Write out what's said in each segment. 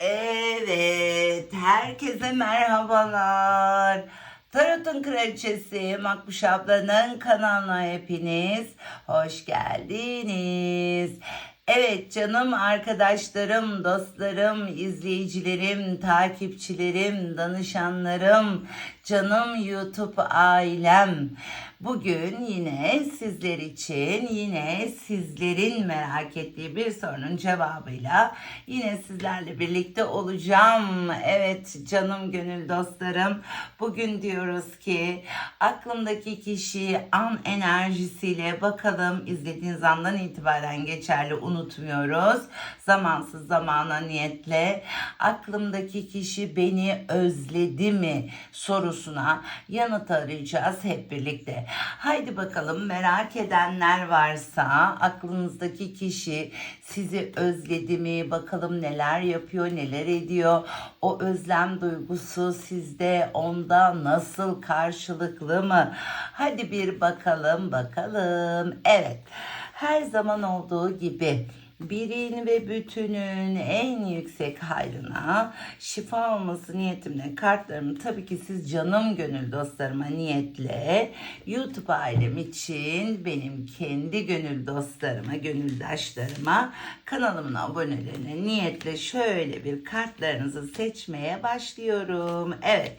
Evet, herkese merhabalar. Tarot'un Kraliçesi Makbuş ablanın kanalına hepiniz hoş geldiniz. Evet canım arkadaşlarım, dostlarım, izleyicilerim, takipçilerim, danışanlarım, canım YouTube ailem. Bugün yine sizler için, yine sizlerin merak ettiği bir sorunun cevabıyla yine sizlerle birlikte olacağım. Evet canım gönül dostlarım. Bugün diyoruz ki aklımdaki kişi an enerjisiyle bakalım izlediğiniz andan itibaren geçerli unutmuyoruz. Zamansız zamana niyetle aklımdaki kişi beni özledi mi sorusuna yanıt arayacağız hep birlikte. Haydi bakalım merak edenler varsa aklınızdaki kişi sizi özledi mi? Bakalım neler yapıyor, neler ediyor? O özlem duygusu sizde, onda nasıl karşılıklı mı? Hadi bir bakalım, bakalım. Evet. Her zaman olduğu gibi birin ve bütünün en yüksek hayrına şifa olması niyetimle kartlarımı tabii ki siz canım gönül dostlarıma niyetle YouTube ailem için benim kendi gönül dostlarıma, gönüldaşlarıma kanalımın abonelerine niyetle şöyle bir kartlarınızı seçmeye başlıyorum. Evet.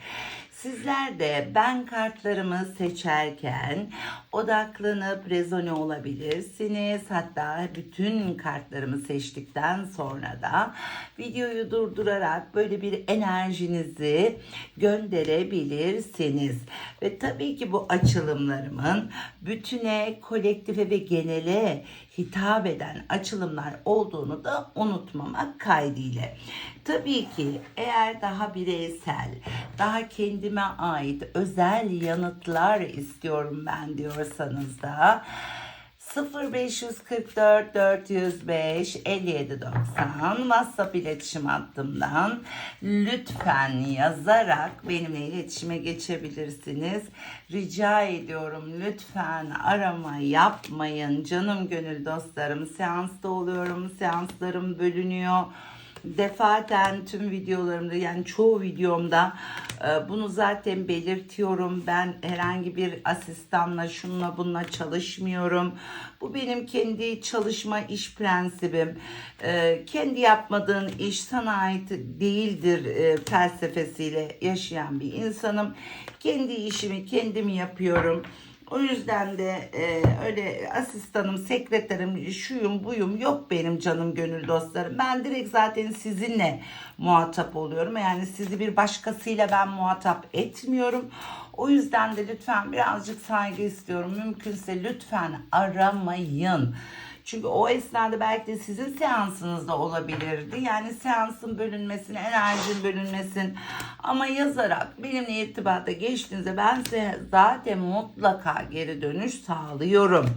Sizler de ben kartlarımı seçerken odaklanıp rezone olabilirsiniz. Hatta bütün kartlarımı seçtikten sonra da videoyu durdurarak böyle bir enerjinizi gönderebilirsiniz. Ve tabii ki bu açılımlarımın bütüne, kolektife ve genele hitap eden açılımlar olduğunu da unutmamak kaydıyla. Tabii ki eğer daha bireysel, daha kendime ait özel yanıtlar istiyorum ben diyorsanız da 0544 405 5790 WhatsApp iletişim hattımdan lütfen yazarak benimle iletişime geçebilirsiniz. Rica ediyorum lütfen arama yapmayın. Canım gönül dostlarım seansta oluyorum. Seanslarım bölünüyor defaten tüm videolarımda yani çoğu videomda e, bunu zaten belirtiyorum. Ben herhangi bir asistanla şunla bununla çalışmıyorum. Bu benim kendi çalışma iş prensibim. E, kendi yapmadığın iş sana ait değildir e, felsefesiyle yaşayan bir insanım. Kendi işimi kendim yapıyorum. O yüzden de e, öyle asistanım, sekreterim, şuyum buyum yok benim canım gönül dostlarım. Ben direkt zaten sizinle muhatap oluyorum. Yani sizi bir başkasıyla ben muhatap etmiyorum. O yüzden de lütfen birazcık saygı istiyorum. Mümkünse lütfen aramayın. Çünkü o esnada belki de sizin seansınızda olabilirdi. Yani seansın bölünmesin, enerjinin bölünmesin. Ama yazarak benimle irtibata geçtiğinizde ben size zaten mutlaka geri dönüş sağlıyorum.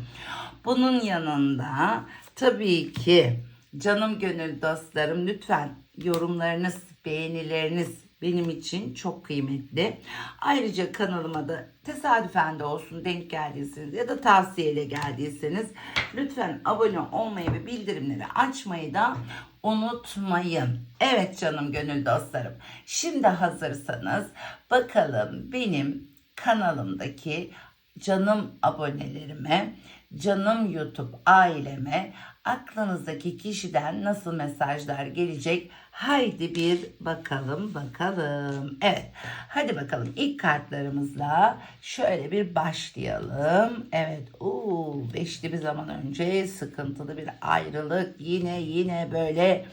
Bunun yanında tabii ki canım gönül dostlarım lütfen yorumlarınız, beğenileriniz benim için çok kıymetli. Ayrıca kanalıma da tesadüfen de olsun denk geldiyseniz ya da tavsiyeyle geldiyseniz lütfen abone olmayı ve bildirimleri açmayı da unutmayın. Evet canım gönül dostlarım. Şimdi hazırsanız bakalım benim kanalımdaki canım abonelerime, canım YouTube aileme aklınızdaki kişiden nasıl mesajlar gelecek? Haydi bir bakalım bakalım. Evet hadi bakalım ilk kartlarımızla şöyle bir başlayalım. Evet uuu beşli bir zaman önce sıkıntılı bir ayrılık yine yine böyle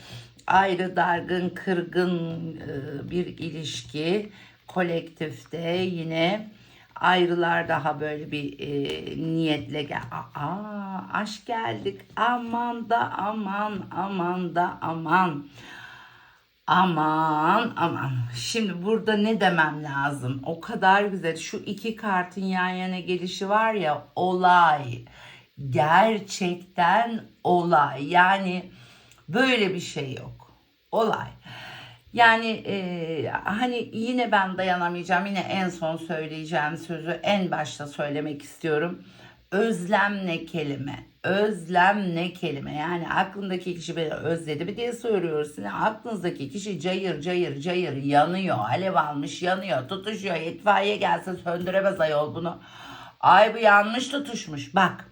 ayrı dargın kırgın e, bir ilişki kolektifte yine ayrılar daha böyle bir e, niyetle gel. Aa, aşk geldik. Aman da aman aman da aman. Aman aman. Şimdi burada ne demem lazım? O kadar güzel. Şu iki kartın yan yana gelişi var ya olay. Gerçekten olay. Yani böyle bir şey yok. Olay. Yani e, hani yine ben dayanamayacağım. Yine en son söyleyeceğim sözü en başta söylemek istiyorum. Özlem ne kelime? Özlem ne kelime? Yani aklındaki kişi beni özledi mi diye soruyoruz. Yani aklınızdaki kişi cayır cayır cayır yanıyor. Alev almış yanıyor. Tutuşuyor. İtfaiye gelse söndüremez ayol bunu. Ay bu yanmış tutuşmuş. Bak.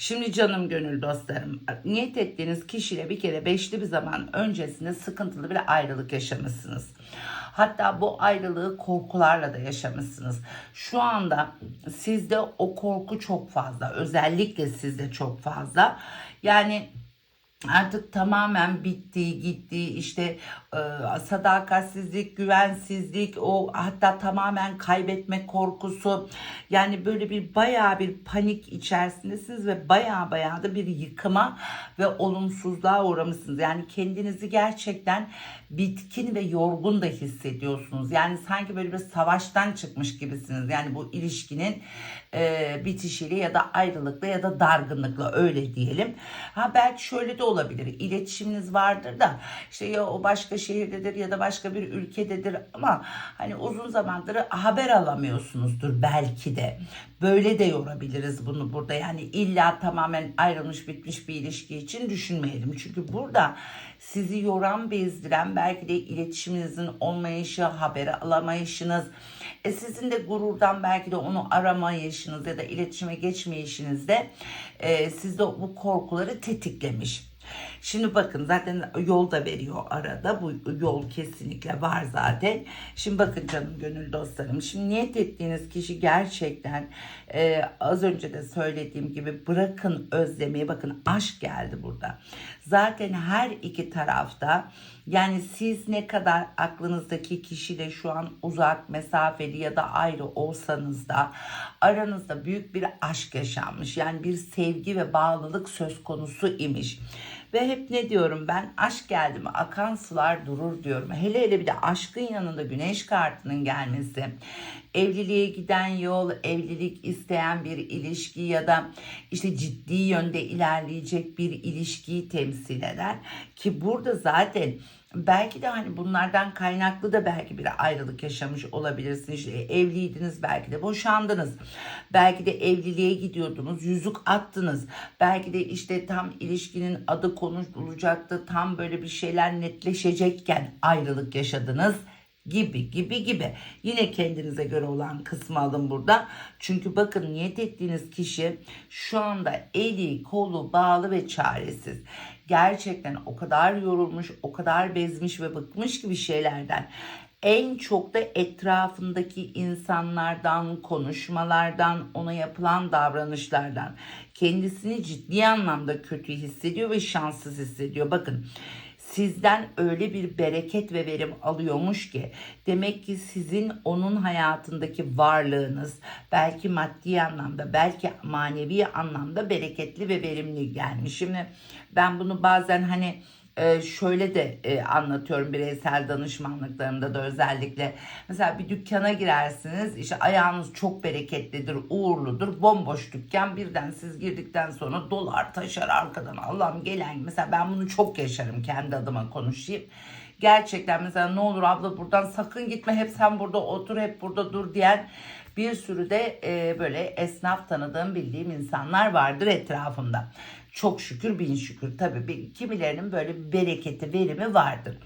Şimdi canım gönül dostlarım, niyet ettiğiniz kişiyle bir kere beşli bir zaman öncesinde sıkıntılı bir ayrılık yaşamışsınız. Hatta bu ayrılığı korkularla da yaşamışsınız. Şu anda sizde o korku çok fazla. Özellikle sizde çok fazla. Yani artık tamamen bitti, gitti. İşte sadakatsizlik, güvensizlik, o hatta tamamen kaybetme korkusu. Yani böyle bir bayağı bir panik içerisindesiniz ve bayağı bayağı da bir yıkıma ve olumsuzluğa uğramışsınız. Yani kendinizi gerçekten bitkin ve yorgun da hissediyorsunuz. Yani sanki böyle bir savaştan çıkmış gibisiniz. Yani bu ilişkinin e, bitişiyle ya da ayrılıkla ya da dargınlıkla öyle diyelim. Ha belki şöyle de olabilir. İletişiminiz vardır da işte ya o başka şehirdedir ya da başka bir ülkededir ama hani uzun zamandır haber alamıyorsunuzdur belki de. Böyle de yorabiliriz bunu burada. Yani illa tamamen ayrılmış bitmiş bir ilişki için düşünmeyelim. Çünkü burada sizi yoran bezdiren belki de iletişiminizin olmayışı, haberi alamayışınız, e sizin de gururdan belki de onu aramayışınız ya da iletişime geçmeyişinizde e, sizde bu korkuları tetiklemiş. Şimdi bakın zaten yol da veriyor arada. Bu yol kesinlikle var zaten. Şimdi bakın canım gönül dostlarım. Şimdi niyet ettiğiniz kişi gerçekten e, az önce de söylediğim gibi bırakın özlemeyi. Bakın aşk geldi burada. Zaten her iki tarafta yani siz ne kadar aklınızdaki kişiyle şu an uzak, mesafeli ya da ayrı olsanız da aranızda büyük bir aşk yaşanmış. Yani bir sevgi ve bağlılık söz konusu imiş. Ve hep ne diyorum ben? Aşk geldi mi akan sular durur diyorum. Hele hele bir de aşkın yanında güneş kartının gelmesi. Evliliğe giden yol, evlilik isteyen bir ilişki ya da işte ciddi yönde ilerleyecek bir ilişkiyi temsil eder. Ki burada zaten belki de hani bunlardan kaynaklı da belki bir ayrılık yaşamış olabilirsiniz. İşte evliydiniz belki de boşandınız. Belki de evliliğe gidiyordunuz, yüzük attınız. Belki de işte tam ilişkinin adı konuşulacaktı. Tam böyle bir şeyler netleşecekken ayrılık yaşadınız gibi gibi gibi. Yine kendinize göre olan kısmı alın burada. Çünkü bakın niyet ettiğiniz kişi şu anda eli kolu bağlı ve çaresiz. Gerçekten o kadar yorulmuş, o kadar bezmiş ve bıkmış gibi şeylerden en çok da etrafındaki insanlardan, konuşmalardan, ona yapılan davranışlardan kendisini ciddi anlamda kötü hissediyor ve şanssız hissediyor. Bakın sizden öyle bir bereket ve verim alıyormuş ki demek ki sizin onun hayatındaki varlığınız belki maddi anlamda belki manevi anlamda bereketli ve verimli gelmiş. Şimdi ben bunu bazen hani e, şöyle de e, anlatıyorum bireysel danışmanlıklarımda da özellikle. Mesela bir dükkana girersiniz işte ayağınız çok bereketlidir, uğurludur. Bomboş dükkan birden siz girdikten sonra dolar taşar arkadan Allah'ım gelen. Mesela ben bunu çok yaşarım kendi adıma konuşayım. Gerçekten mesela ne olur abla buradan sakın gitme hep sen burada otur hep burada dur diyen bir sürü de e, böyle esnaf tanıdığım bildiğim insanlar vardır etrafımda. Çok şükür bin şükür. Tabii kimilerinin böyle bir bereketi, verimi vardır.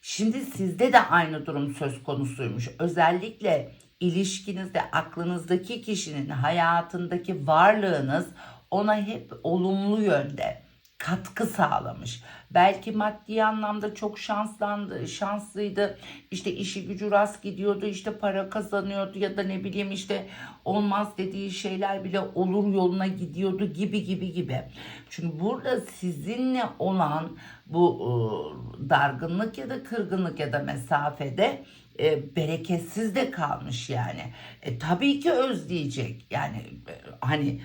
Şimdi sizde de aynı durum söz konusuymuş. Özellikle ilişkinizde aklınızdaki kişinin hayatındaki varlığınız ona hep olumlu yönde katkı sağlamış. Belki maddi anlamda çok şanslandı, şanslıydı. İşte işi gücü rast gidiyordu, işte para kazanıyordu ya da ne bileyim işte olmaz dediği şeyler bile olur yoluna gidiyordu gibi gibi gibi. Çünkü burada sizinle olan bu ıı, dargınlık ya da kırgınlık ya da mesafede e, bereketsiz de kalmış yani. E, tabii ki özleyecek. Yani e, hani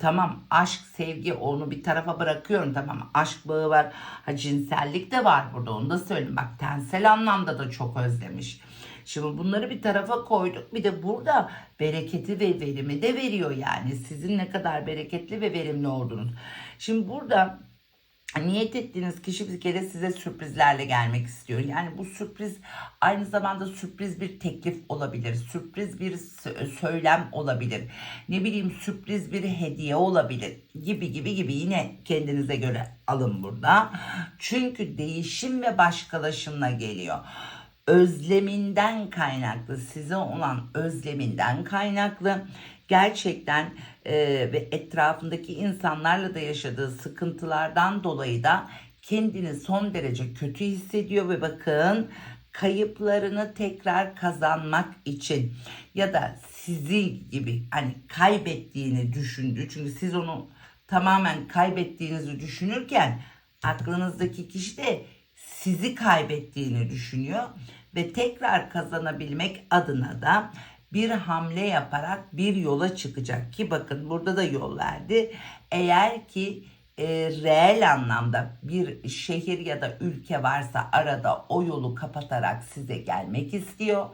tamam aşk, sevgi onu bir tarafa bırakıyorum tamam aşk bağı var. Ha, cinsellik de var burada onu da söyleyeyim. Bak tensel anlamda da çok özlemiş. Şimdi bunları bir tarafa koyduk. Bir de burada bereketi ve verimi de veriyor yani. Sizin ne kadar bereketli ve verimli olduğunuz. Şimdi burada niyet ettiğiniz kişi bir kere size sürprizlerle gelmek istiyor. Yani bu sürpriz aynı zamanda sürpriz bir teklif olabilir. Sürpriz bir sö- söylem olabilir. Ne bileyim sürpriz bir hediye olabilir. Gibi gibi gibi yine kendinize göre alın burada. Çünkü değişim ve başkalaşımla geliyor özleminden kaynaklı, size olan özleminden kaynaklı gerçekten e, ve etrafındaki insanlarla da yaşadığı sıkıntılardan dolayı da kendini son derece kötü hissediyor ve bakın kayıplarını tekrar kazanmak için ya da sizi gibi hani kaybettiğini düşündü. Çünkü siz onu tamamen kaybettiğinizi düşünürken aklınızdaki kişi de sizi kaybettiğini düşünüyor ve tekrar kazanabilmek adına da bir hamle yaparak bir yola çıkacak ki bakın burada da yol verdi. Eğer ki e, reel anlamda bir şehir ya da ülke varsa arada o yolu kapatarak size gelmek istiyor.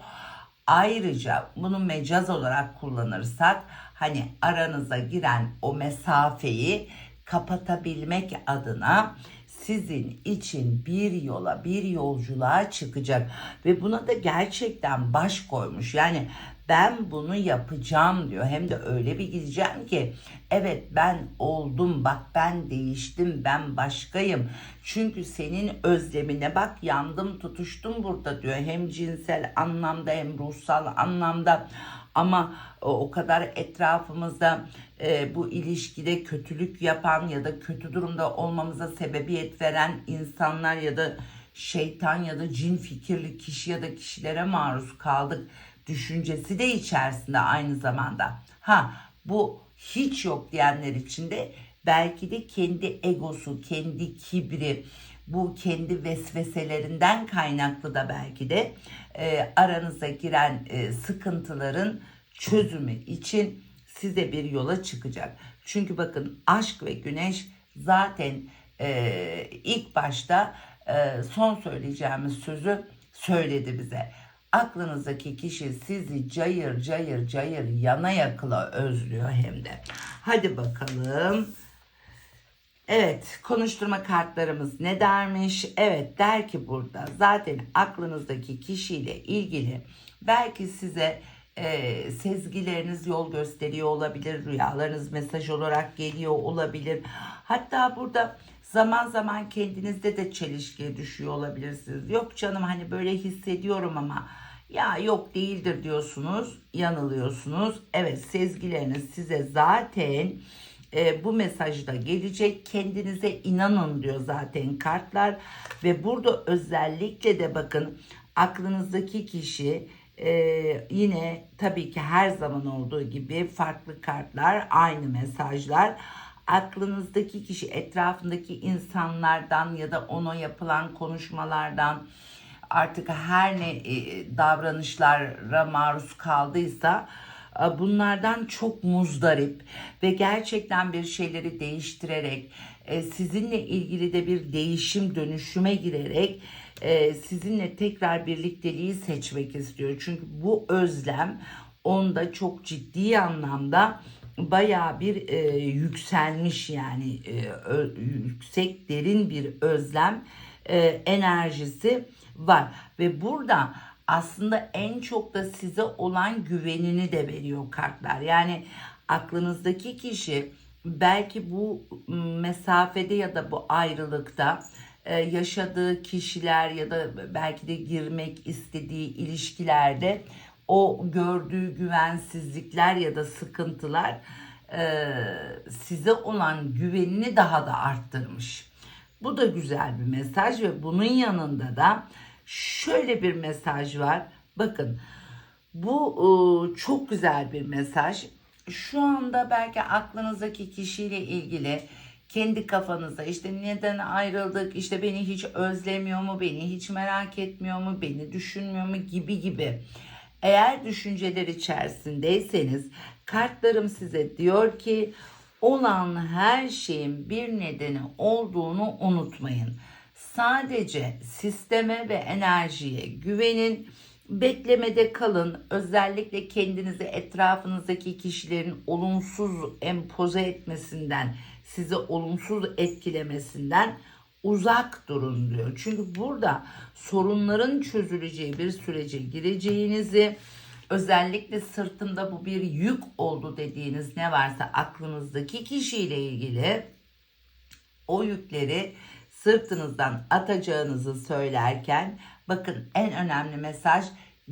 Ayrıca bunu mecaz olarak kullanırsak hani aranıza giren o mesafeyi kapatabilmek adına sizin için bir yola, bir yolculuğa çıkacak ve buna da gerçekten baş koymuş. Yani ben bunu yapacağım diyor. Hem de öyle bir gideceğim ki evet ben oldum bak ben değiştim ben başkayım. Çünkü senin özlemine bak yandım tutuştum burada diyor. Hem cinsel anlamda hem ruhsal anlamda ama o, o kadar etrafımızda e, bu ilişkide kötülük yapan ya da kötü durumda olmamıza sebebiyet veren insanlar ya da şeytan ya da cin fikirli kişi ya da kişilere maruz kaldık düşüncesi de içerisinde aynı zamanda. Ha bu hiç yok diyenler için de belki de kendi egosu, kendi kibri, bu kendi vesveselerinden kaynaklı da belki de e, aranıza giren e, sıkıntıların çözümü için size bir yola çıkacak. Çünkü bakın aşk ve güneş zaten e, ilk başta e, son söyleyeceğimiz sözü söyledi bize. Aklınızdaki kişi sizi cayır cayır cayır yana yakıla özlüyor hem de. Hadi bakalım. Evet, konuşturma kartlarımız ne dermiş? Evet, der ki burada zaten aklınızdaki kişiyle ilgili belki size e, sezgileriniz yol gösteriyor olabilir, rüyalarınız mesaj olarak geliyor olabilir. Hatta burada zaman zaman kendinizde de çelişkiye düşüyor olabilirsiniz. Yok canım hani böyle hissediyorum ama ya yok değildir diyorsunuz, yanılıyorsunuz. Evet, sezgileriniz size zaten e, bu mesajda gelecek. Kendinize inanın diyor zaten kartlar. Ve burada özellikle de bakın aklınızdaki kişi e, yine tabii ki her zaman olduğu gibi farklı kartlar, aynı mesajlar. Aklınızdaki kişi etrafındaki insanlardan ya da ona yapılan konuşmalardan artık her ne e, davranışlara maruz kaldıysa e, bunlardan çok muzdarip ve gerçekten bir şeyleri değiştirerek e, sizinle ilgili de bir değişim dönüşüme girerek sizinle tekrar birlikteliği seçmek istiyor. Çünkü bu özlem onda çok ciddi anlamda bayağı bir e, yükselmiş yani e, ö, yüksek derin bir özlem e, enerjisi var ve burada aslında en çok da size olan güvenini de veriyor kartlar. Yani aklınızdaki kişi belki bu mesafede ya da bu ayrılıkta e, yaşadığı kişiler ya da belki de girmek istediği ilişkilerde o gördüğü güvensizlikler ya da sıkıntılar e, size olan güvenini daha da arttırmış. Bu da güzel bir mesaj ve bunun yanında da şöyle bir mesaj var. Bakın bu çok güzel bir mesaj. Şu anda belki aklınızdaki kişiyle ilgili kendi kafanızda işte neden ayrıldık, işte beni hiç özlemiyor mu, beni hiç merak etmiyor mu, beni düşünmüyor mu gibi gibi. Eğer düşünceler içerisindeyseniz kartlarım size diyor ki olan her şeyin bir nedeni olduğunu unutmayın. Sadece sisteme ve enerjiye güvenin. Beklemede kalın. Özellikle kendinizi etrafınızdaki kişilerin olumsuz empoze etmesinden sizi olumsuz etkilemesinden uzak durun diyor. Çünkü burada sorunların çözüleceği bir sürece gireceğinizi özellikle sırtımda bu bir yük oldu dediğiniz ne varsa aklınızdaki kişiyle ilgili o yükleri sırtınızdan atacağınızı söylerken bakın en önemli mesaj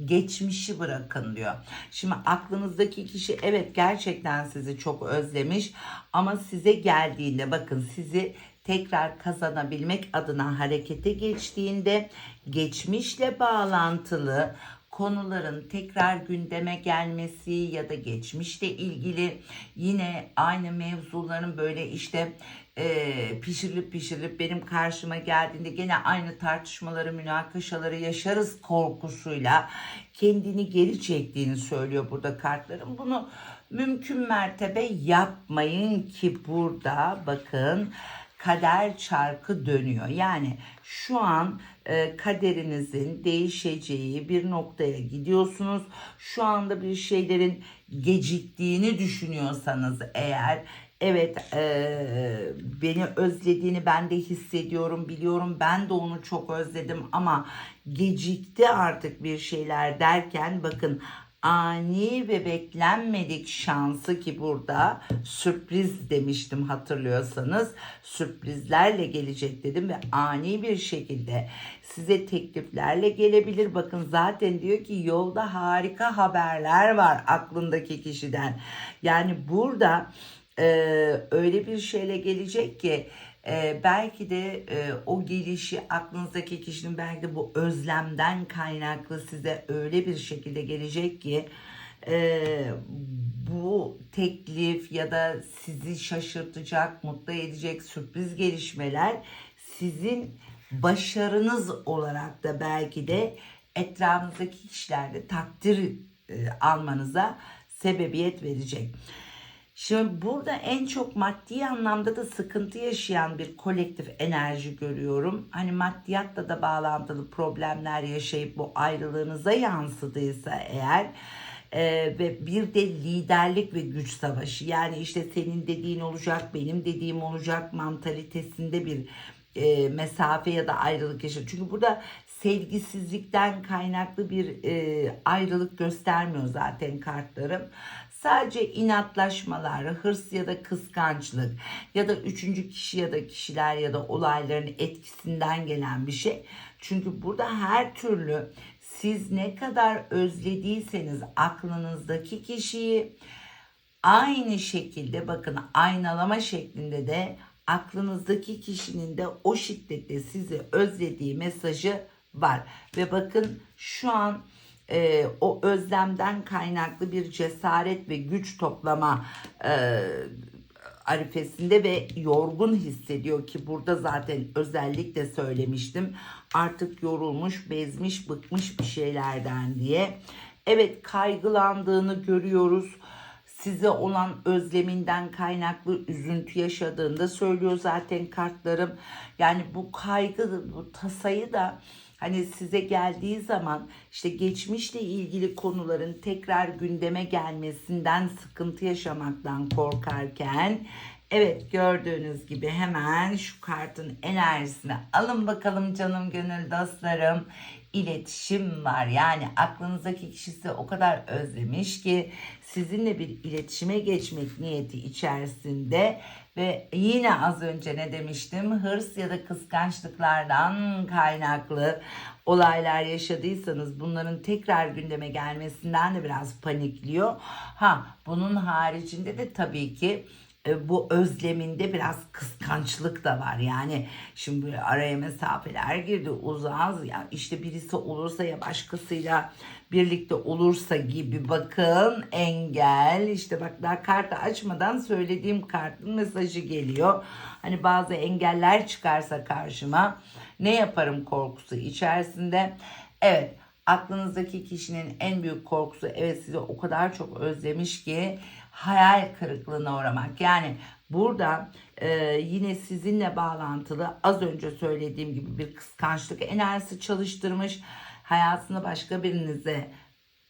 geçmişi bırakın diyor. Şimdi aklınızdaki kişi evet gerçekten sizi çok özlemiş ama size geldiğinde bakın sizi tekrar kazanabilmek adına harekete geçtiğinde geçmişle bağlantılı konuların tekrar gündeme gelmesi ya da geçmişle ilgili yine aynı mevzuların böyle işte e, pişirilip pişirilip benim karşıma geldiğinde gene aynı tartışmaları, münakaşaları yaşarız korkusuyla kendini geri çektiğini söylüyor burada kartlarım. Bunu mümkün mertebe yapmayın ki burada bakın kader çarkı dönüyor. Yani şu an e, kaderinizin değişeceği bir noktaya gidiyorsunuz. Şu anda bir şeylerin geciktiğini düşünüyorsanız eğer evet e, beni özlediğini ben de hissediyorum biliyorum ben de onu çok özledim ama gecikti artık bir şeyler derken bakın ani ve beklenmedik şansı ki burada sürpriz demiştim hatırlıyorsanız sürprizlerle gelecek dedim ve ani bir şekilde size tekliflerle gelebilir. Bakın zaten diyor ki yolda harika haberler var aklındaki kişiden. Yani burada e, öyle bir şeyle gelecek ki e, belki de e, o gelişi aklınızdaki kişinin belki de bu özlemden kaynaklı size öyle bir şekilde gelecek ki e, bu teklif ya da sizi şaşırtacak, mutlu edecek sürpriz gelişmeler sizin başarınız olarak da belki de etrafınızdaki kişilerde takdir e, almanıza sebebiyet verecek. Şimdi burada en çok maddi anlamda da sıkıntı yaşayan bir kolektif enerji görüyorum. Hani maddiyatla da bağlantılı problemler yaşayıp bu ayrılığınıza yansıdıysa eğer e, ve bir de liderlik ve güç savaşı yani işte senin dediğin olacak benim dediğim olacak mantalitesinde bir e, mesafe ya da ayrılık yaşıyor. Çünkü burada sevgisizlikten kaynaklı bir e, ayrılık göstermiyor zaten kartlarım. Sadece inatlaşmalar, hırs ya da kıskançlık ya da üçüncü kişi ya da kişiler ya da olayların etkisinden gelen bir şey. Çünkü burada her türlü siz ne kadar özlediyseniz aklınızdaki kişiyi aynı şekilde bakın aynalama şeklinde de aklınızdaki kişinin de o şiddette sizi özlediği mesajı var. Ve bakın şu an e, o özlemden kaynaklı bir cesaret ve güç toplama e, arifesinde ve yorgun hissediyor ki burada zaten özellikle söylemiştim. Artık yorulmuş, bezmiş, bıkmış bir şeylerden diye. Evet kaygılandığını görüyoruz. Size olan özleminden kaynaklı üzüntü yaşadığını da söylüyor zaten kartlarım. Yani bu kaygı, bu tasayı da Hani size geldiği zaman işte geçmişle ilgili konuların tekrar gündeme gelmesinden sıkıntı yaşamaktan korkarken Evet gördüğünüz gibi hemen şu kartın enerjisini alın bakalım canım gönül dostlarım. İletişim var yani aklınızdaki kişisi o kadar özlemiş ki sizinle bir iletişime geçmek niyeti içerisinde ve yine az önce ne demiştim hırs ya da kıskançlıklardan kaynaklı olaylar yaşadıysanız bunların tekrar gündeme gelmesinden de biraz panikliyor. Ha bunun haricinde de tabii ki e, bu özleminde biraz kıskançlık da var. Yani şimdi araya mesafeler girdi uzağız ya işte birisi olursa ya başkasıyla birlikte olursa gibi bakın engel işte bak daha kartı açmadan söylediğim kartın mesajı geliyor. Hani bazı engeller çıkarsa karşıma ne yaparım korkusu içerisinde. Evet aklınızdaki kişinin en büyük korkusu evet sizi o kadar çok özlemiş ki hayal kırıklığına uğramak. Yani burada e, yine sizinle bağlantılı az önce söylediğim gibi bir kıskançlık enerjisi çalıştırmış. Hayatını başka birinize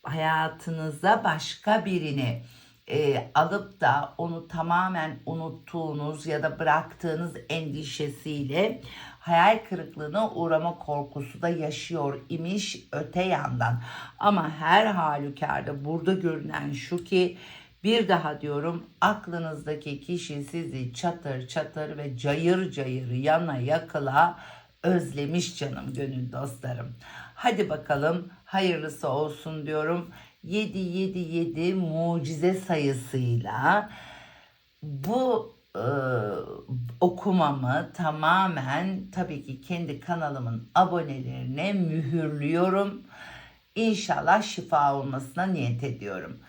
hayatınıza başka birini e, alıp da onu tamamen unuttuğunuz ya da bıraktığınız endişesiyle hayal kırıklığına uğrama korkusu da yaşıyor imiş öte yandan. Ama her halükarda burada görünen şu ki bir daha diyorum aklınızdaki kişi sizi çatır çatır ve cayır cayır yana yakıla özlemiş canım gönül dostlarım. Hadi bakalım hayırlısı olsun diyorum. 777 mucize sayısıyla bu e, okumamı tamamen tabii ki kendi kanalımın abonelerine mühürlüyorum. İnşallah şifa olmasına niyet ediyorum.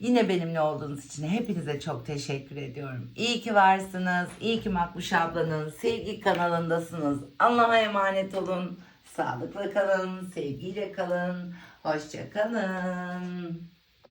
Yine benimle olduğunuz için hepinize çok teşekkür ediyorum. İyi ki varsınız. İyi ki Makbuş ablanın sevgi kanalındasınız. Allah'a emanet olun. Sağlıkla kalın, sevgiyle kalın. Hoşça kalın.